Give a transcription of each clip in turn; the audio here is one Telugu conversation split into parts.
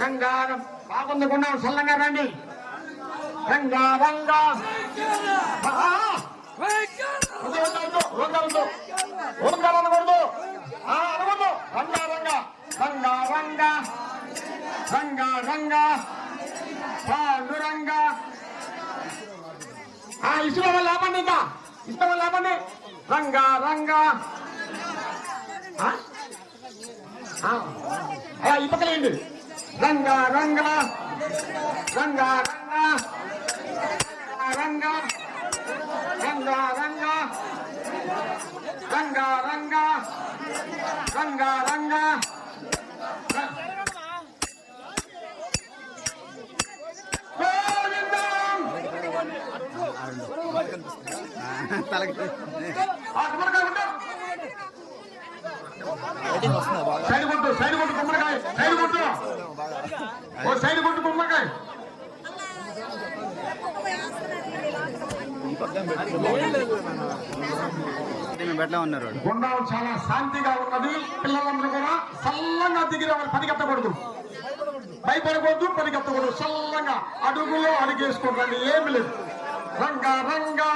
రంగారం బాగుందుకున్నాం సల్లంగా రండి. రంగా రంగా అనకూడదు. అనకూడదు. రంగా పాండురంగా ఆ ఇసుల వల్ల ఆపండి ఇంకా. ఇసుల వల్ల ఆపండి. రంగా రంగా. ఇప్పకలేండి రంగా రంగా. రంగా రంగా. రంగా రంగా. రంగా సైడ్ కొట్టు సైడ్ కొట్టు ఉన్నారు గుండాలు చాలా శాంతిగా ఉన్నది. పిల్లలందరూ కూడా చల్లంగా దిగిన వాళ్ళు పరిగెత్తకూడదు భయపడకూడదు పనికెత్తకూడదు. చల్లంగా అడుగులో అడిగేసుకోకండి ఏమి లేదు. రంగా రంగా.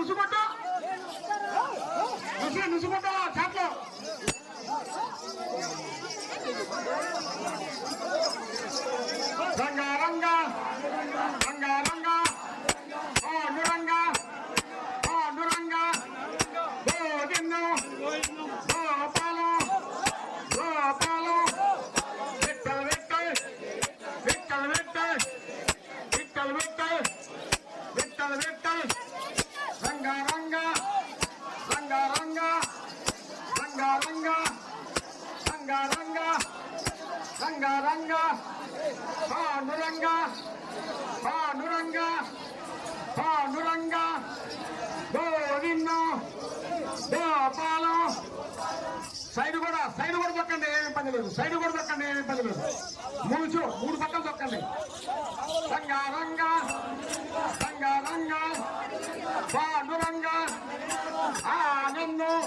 నుసుగుట్టు నుసుగుట్టు ఇబ్బంది లేదు. సైడ్ కూడా దొక్కండి ఏమి ఇబ్బంది లేదు. మూడు చూ మూడు పక్కలు దొక్కండి రంగారంగ రంగారంగ ఆనందం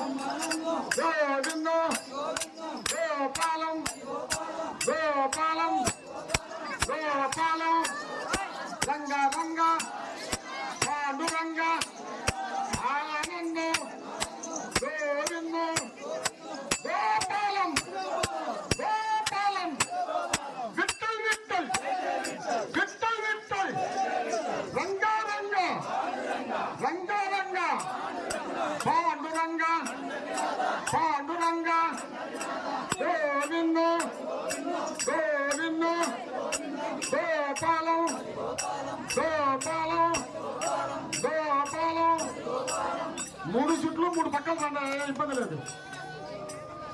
మూడు చుట్లు మూడు పక్కలు రండి ఇబ్బంది లేదు.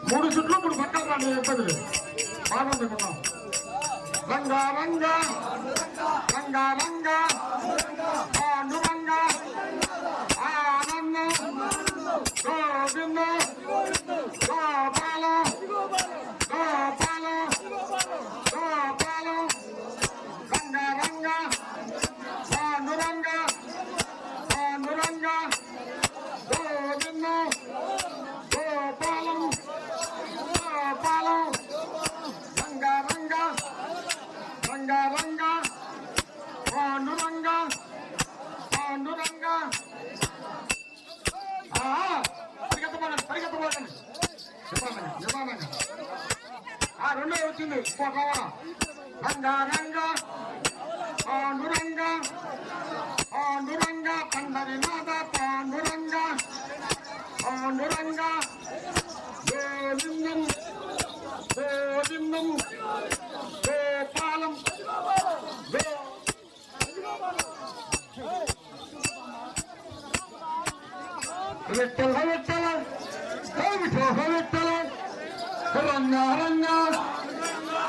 మూడు చుట్లు మూడు పక్కలు రండి ఇబ్బంది లేదు. బాగుంది కొన్నాం రంగా. రంగా ఆనందం. వచ్చింది బంగారంగా పాండురంగా పాండురంగా పండరినాథ పాండురంగా పాండురంగా గోవిందం గోవిందం గోపాలం విఠల విఠల విఠల రంగా రంగా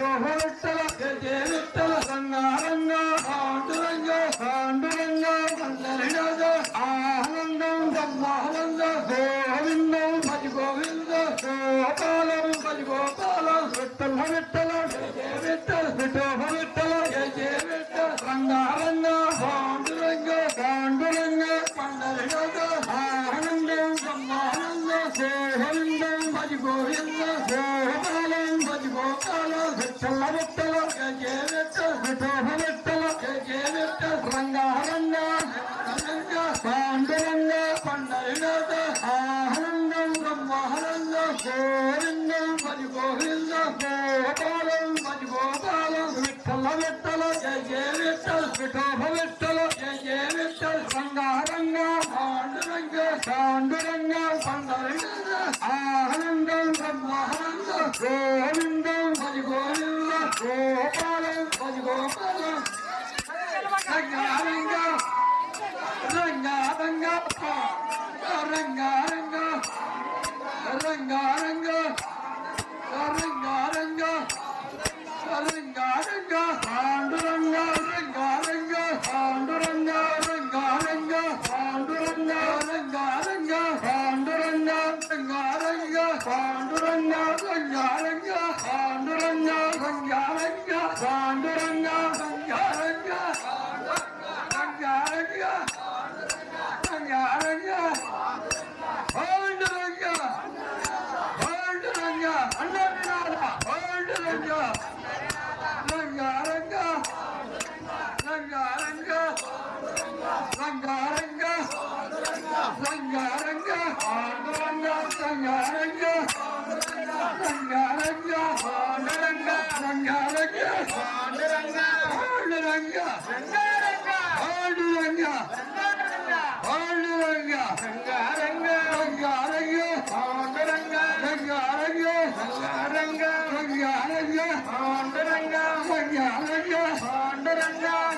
విఠల జయ విఠల రంగారంగ పాండురంగ పాండురంగ అందరి ఆనందం sisters, Ranga, Ranga. 望着那 đưa.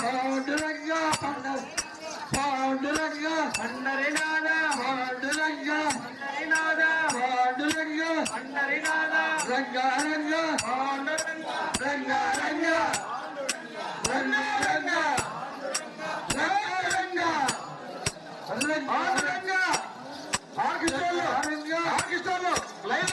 Panduranga Banda Panduranga Pandarinatha Panduranga Pandarinatha Panduranga Pandarinatha Ranga Ranga Panduranga Ranga Ranga. Ranga Ranga Ranga Ranga. Ranga orchestra orchestra live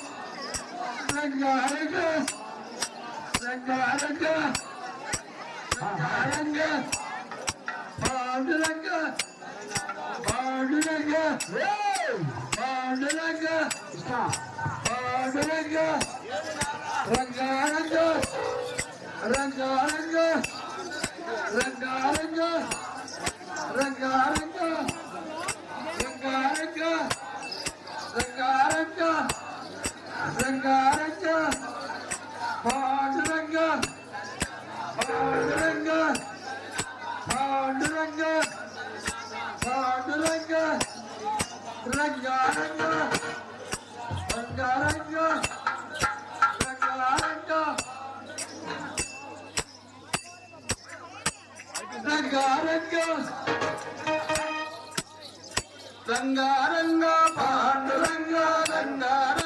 Ranga, Ranga, Ranga, Ranga, రంగారంగ రంగారంగ రంగారంగ రంగారంగ రంగారంగ రంగారంగ Panduranga Panduranga Panduranga Panduranga రంగారంగ రంగారంగ రంగారంగ రంగారంగ రంగారంగ Panduranga రంగారంగ